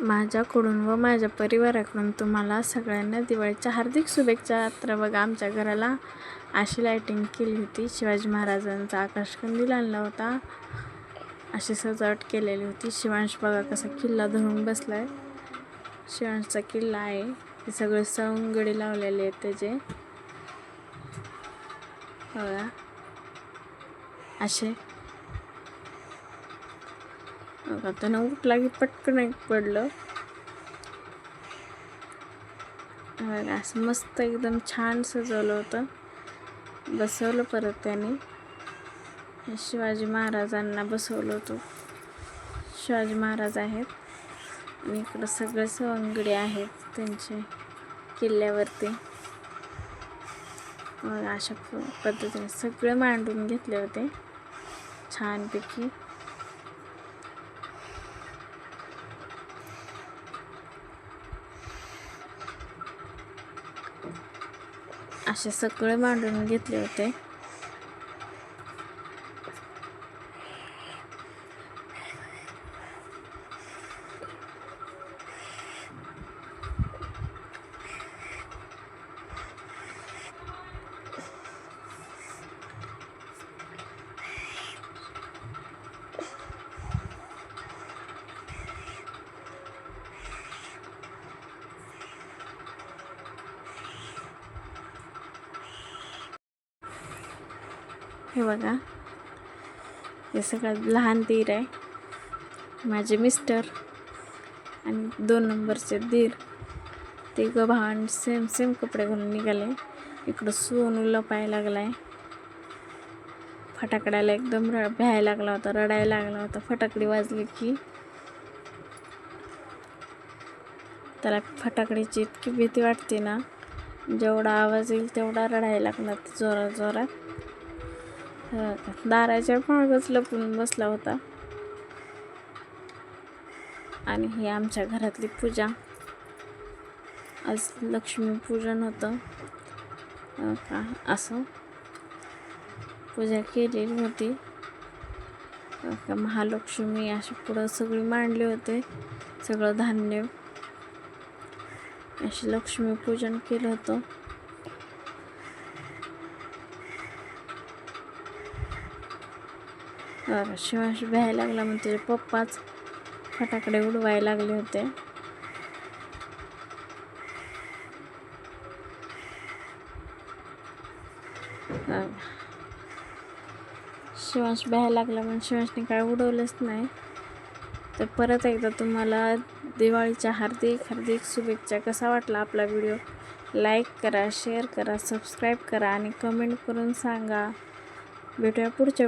माझ्याकडून व माझ्या परिवाराकडून तुम्हाला सगळ्यांना दिवाळीच्या हार्दिक शुभेच्छा. तर बघा आमच्या घराला अशी लायटिंग केली होती. शिवाजी महाराजांचा आकाशकंदील आणला होता. अशी सजावट केलेली होती. शिवांश बघा कसा किल्ला धरून बसला आहे शिवांशचा किल्ला आहे. हे सगळे सवंगडी लावलेले आहेत त्याचे. बघा. असे बघा त्यानं उठला की पटकन एक पडलं. असं मस्त एकदम छान सजवलं होतं. बसवलं परत त्याने. शिवाजी महाराजांना बसवलं होतं. शिवाजी महाराज आहेत. आणि इकडं सगळे सवंगडी आहेत त्यांचे किल्ल्यावरती. मग अशा प- पद्धतीने सगळे मांडून घेतले होते. छानपैकी. असे सगळे मांडून घेतले होते. हे बघा. हे सगळ्यात लहान दीर आहे. माझे मिस्टर आणि दोन नंबरचे दीर. ते ग भावान सेम सेम कपडे घालून निघाले. इकडं सोनू लपायला आहे फटाकड्याला एकदम र भ्यायला लागला होता रडायला लागला होता. फटाकडी वाजली की त्याला फटाकडीची इतकी भीती वाटते ना. जेवढा आवाज येईल तेवढा रडायला लागला जोरात जोरात. दाराच्या मागच लपून बसला होता. आणि ही आमच्या घरातली पूजा. आज लक्ष्मीपूजन होतं. का असं. पूजा केलेली होती. का महालक्ष्मी अशी पुढं सगळी मांडले होते. सगळं धान्य. अशी लक्ष्मीपूजन केलं होतं. तर शिवाश भ्यायला लागला मग त्याचे पप्पाच फटाकडे उडवायला लागले होते. शिवाश शिवांश भ्यायला लागला पण शिवांशने काय उडवलंच नाही. तर परत एकदा तुम्हाला दिवाळीच्या हार्दिक हार्दिक शुभेच्छा. कसा वाटला आपला व्हिडिओ? लाईक करा शेअर करा सबस्क्राईब करा आणि कमेंट करून सांगा. भेटूया पुढच्या